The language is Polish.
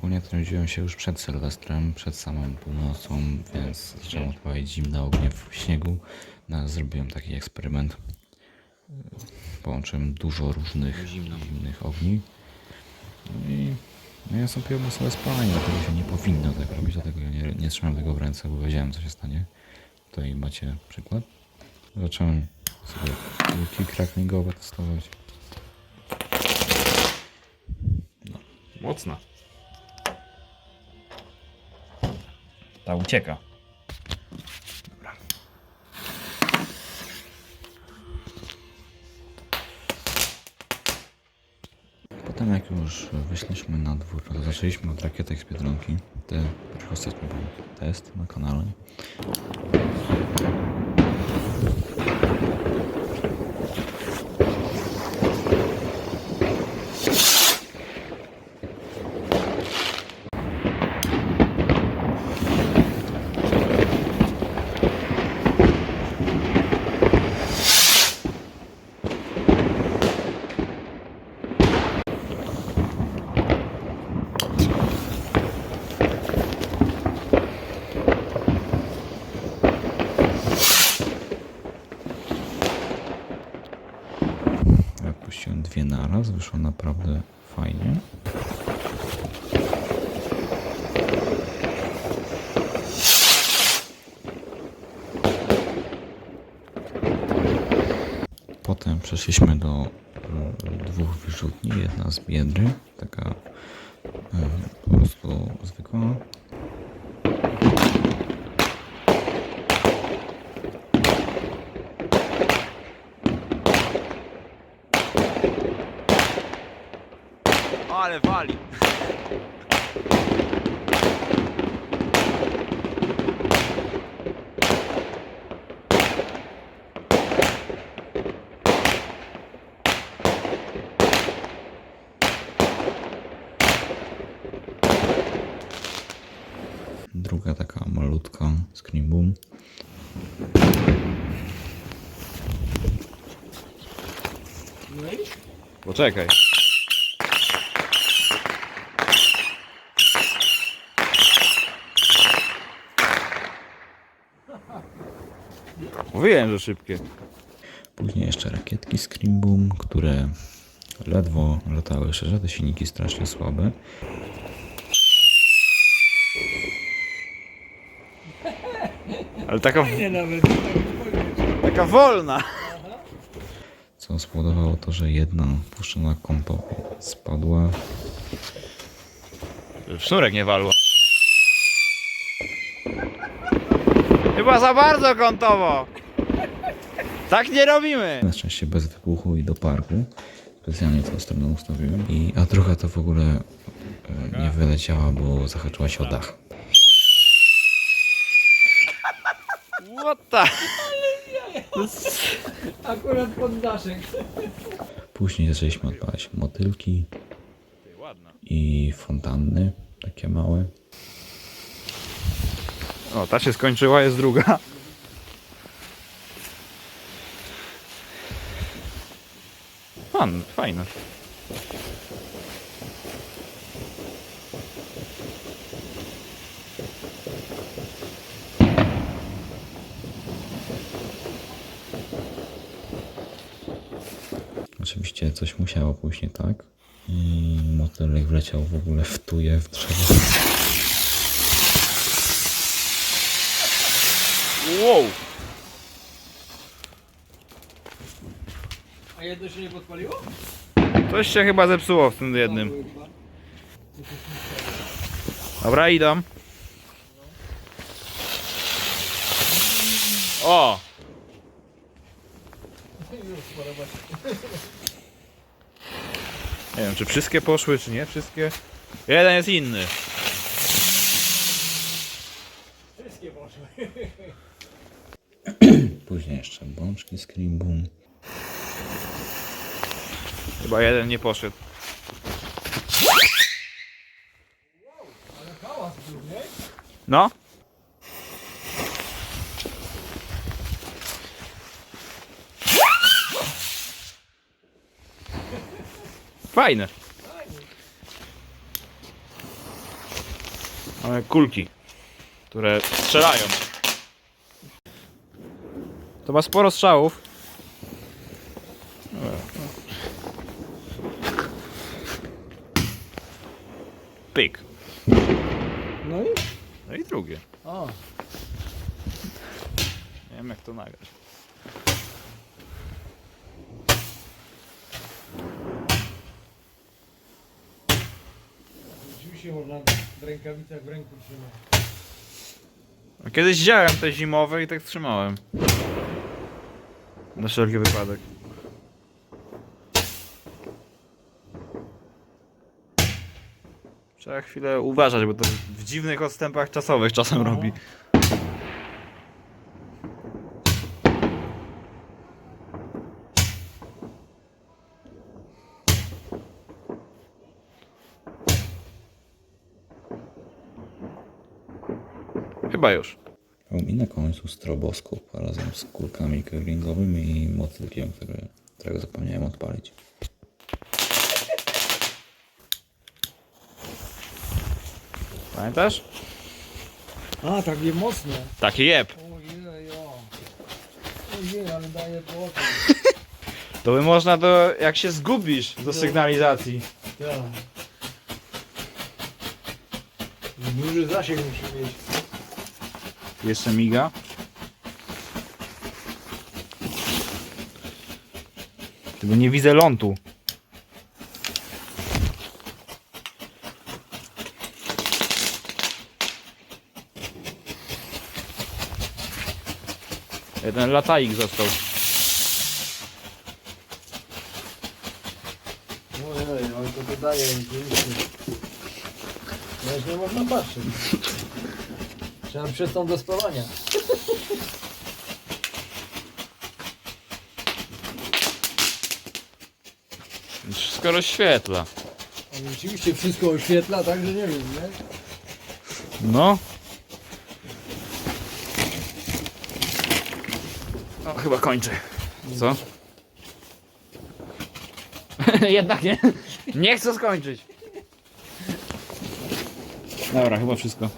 To nudziłem się już przed Sylwestrem, przed samą północą, więc zacząłem odpalić zimne ognie w śniegu. No, zrobiłem taki eksperyment. Połączyłem dużo różnych zimnych ogni. No i no ja sobie sobie spalanie, dlatego się nie powinno tak robić, dlatego ja nie, nie trzymam tego w ręce, bo wiedziałem co się stanie. Tutaj macie przykład. Zacząłem sobie kulki cracklingowe testować. Mocna. Ta ucieka. Potem jak już wyszliśmy na dwór, to zaczęliśmy od rakietek z Biedronki. Te ostatnio był test na kanale. Jak puściłem dwie naraz, wyszło naprawdę fajnie. Potem przeszliśmy do y, dwóch wyrzutni. Jedna z biedry, taka y, po prostu zwykła. Ale wali. Druga taka malutka Scream Boom. Poczekaj. Mówiłem, że szybkie. Później jeszcze rakietki Scream Boom, które ledwo latały szczerze, te silniki strasznie słabe. Ale taka... Taka wolna. Co spowodowało to, że jedna puszczona kątowo spadła. Sznurek nie walło. Chyba za bardzo kątowo. Tak nie robimy. Na szczęście bez wybuchu i do parku. Specjalnie tą stronę ustawiłem. I, a druga to w ogóle e, nie wyleciała, bo zahaczyła się o dach. What the... Akurat pod daszek. Później zaczęliśmy odpalać motylki i fontanny, takie małe. O, ta się skończyła, jest druga. Fan, fajne. Oczywiście coś musiało pójść nie tak. I motylek wleciał w ogóle w tuje w drzewo. Wow! A jedno się nie podpaliło? Coś się chyba zepsuło w tym jednym. Dobra, idą. O! Nie wiem, czy wszystkie poszły, czy nie wszystkie. Jeden jest inny. Wszystkie poszły. Później jeszcze bączki Scream Boom. Chyba jeden nie poszedł. Ale hałas był, nie? No. Fajne. Mamy kulki, które strzelają. To ma sporo strzałów. Pyk. No i? No i drugie. O, Nie wiem jak to nagrać. Rzeczywiście można w rękawicach w ręku trzymać. A Kiedyś wziąłem te zimowe i tak trzymałem. Na wszelki wypadek. Trzeba chwilę uważać, bo to w dziwnych odstępach czasowych czasem No. robi. Chyba już. I na końcu stroboskop razem z kulkami curlingowymi i motylkiem, który, którego zapomniałem odpalić. Pamiętasz? A, takie mocne. Taki jeb. Ojej, ale daje. To by można do, jak się zgubisz, do sygnalizacji. Tak. Duży zasięg musi mieć. Jeszcze miga. Tylko nie widzę lądu. Jeden lataik został. Ojej, ale to. No już nie można patrzeć. Trzeba przestąd do spalania. Wszystko rozświetla. On rzeczywiście wszystko oświetla, tak, że nie wiem, nie? No. O, chyba kończę. Co? Jednak nie. Nie chcę skończyć. Dobra, chyba wszystko.